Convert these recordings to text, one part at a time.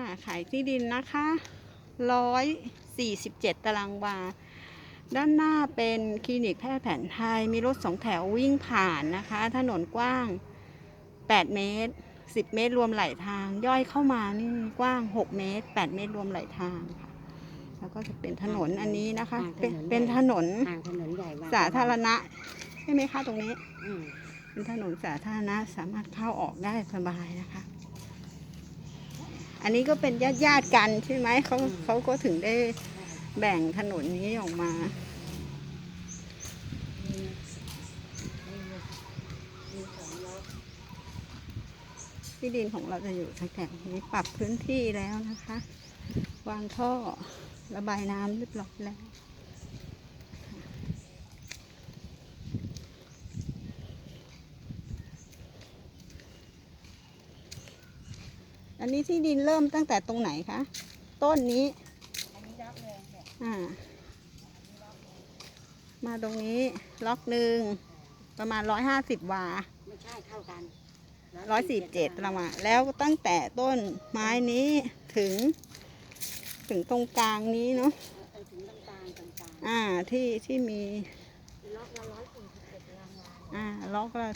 อ่าขายที่ดินนะคะร้อยสี่สิบเจ็ดตารางวา ด้านหน้าเป็นคลินิกแพทย์แผนไทย มีรถสองแถววิ่งผ่านนะคะ ถนนกว้าง8เมตร10เมตรรวมไหลทาง ย่อยเข้ามานี่กว้าง6เมตร8เมตรรวมไหลทางค่ะ แล้วก็จะเป็นถนนอันนี้นะคะ เป็นเป็นถนนทางถนนใหญ่มกสาธารณะใช่ไหมคะตรงนี้อืมเป็นถนนสาธารณะสามารถเข้าออกได้สบายนะคะ อันนี้ก็เป็นญาติญาติๆกันใช่ไหมเขาเขาก็ถึงได้แบ่งถนนนี้ออกมา ที่ดินของเราจะอยู่แถวนี้ปรับพื้นที่แล้วนะคะ วางท่อระบายน้ำเรียบร้อยแล้ว นนี้ที่ดินเริ่มตั้งแต่ตรงไหนคะ ต้นนี้ อันนี้รับเลยเนี่ยอ่า มาตรงนี้ล็อกหนึ่งประมาณร้อยห้าสิบวา ไม่ใช่เท่ากันร้อยสี่เจ็ดประมาณแล้วตั้งแต่ต้นไม้นี้ถึง ถึงตรงกลางนี้เนาะเออถึงต่างๆต่างอ่าที่ที่มีๆล็อกละร้อยสี่สิบเจ็ดตารางวาอ่าล็อกละ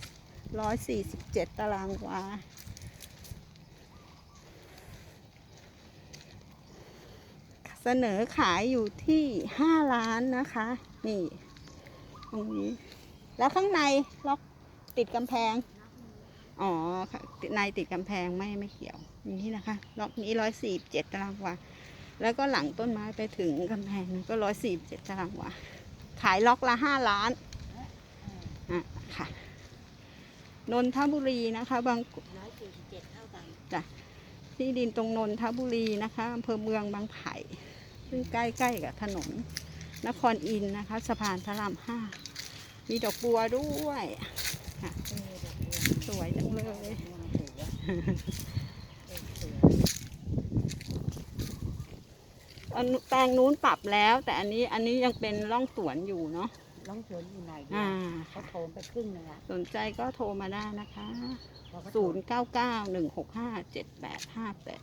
ร้อยสี่สิบเจ็ดตารางวา เสนอขายอยู่ที่ห้าล้านนะคะ นี่ตรงนี้ แล้วข้างในล็อกติดกำแพง อ๋อค่ะในติดกำแพงไม่ไม่เกี่ยวอย่างนี้นะคะล็อกนี้ร้อยสี่เจ็ดตารางวาแล้วก็หลังต้นไม้ไปถึงกำแพงก็ร้อยสี่เจ็ดตารางวาขายล็อกละห้าล้านอะค่ะนนทบุรีนะคะ บางร้อยสี่สิบเจ็ดเท่ากันที่ดินตรงนนทบุรีนะคะอำเภอเมืองบางไผ่ ซึ่งใกล้ๆกับถนนนครอินนะคะ สะพานพระรามห้ามีดอกบัวด้วยค่ะสวยจังเลยแปลงนู้นปรับแล้วแต่อันนี้อันนี้ยังเป็นร่องสวนอยู่เนาะร่องสวนอยู่ไหนอ่าเขาโทรไปครึ่งเลยละสนใจก็โทรมาได้นะคะศูนย์เก้าเก้าหนึ่งหกห้าเจ็ดแปดห้าแปด